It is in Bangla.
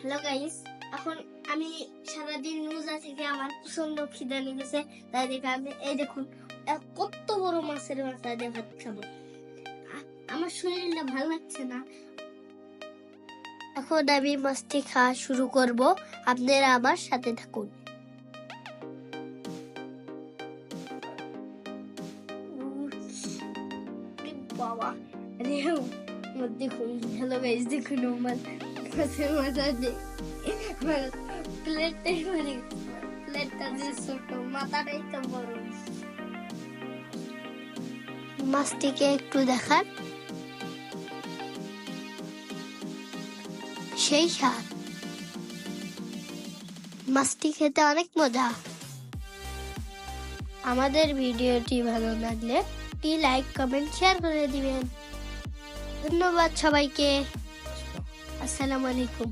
হ্যালো গাইস এখন আমি সারাদিন রোজা থেকে আমার প্রচণ্ড খিদা লেগেছে, তাই দেখে আমি এই দেখুন কত বড় মাছের মাথা দিয়ে ভাত খাব। আমার শরীরটা ভালো লাগছে না। এখন আমি মাছটি খাওয়া শুরু করব। আপনারা আমার সাথে থাকুন। বাবা। দেখুন হ্যালো গাইস দেখুন আমার আমার প্লেটটাই মানে যে একটু দেখান। সেই স্বাদ। মাছটি খেতে অনেক মজা। আমাদের ভিডিওটি ভালো লাগলে একটি লাইক কমেন্ট শেয়ার করে দিবেন। ধন্যবাদ সবাইকে। আসসালামু আলাইকুম।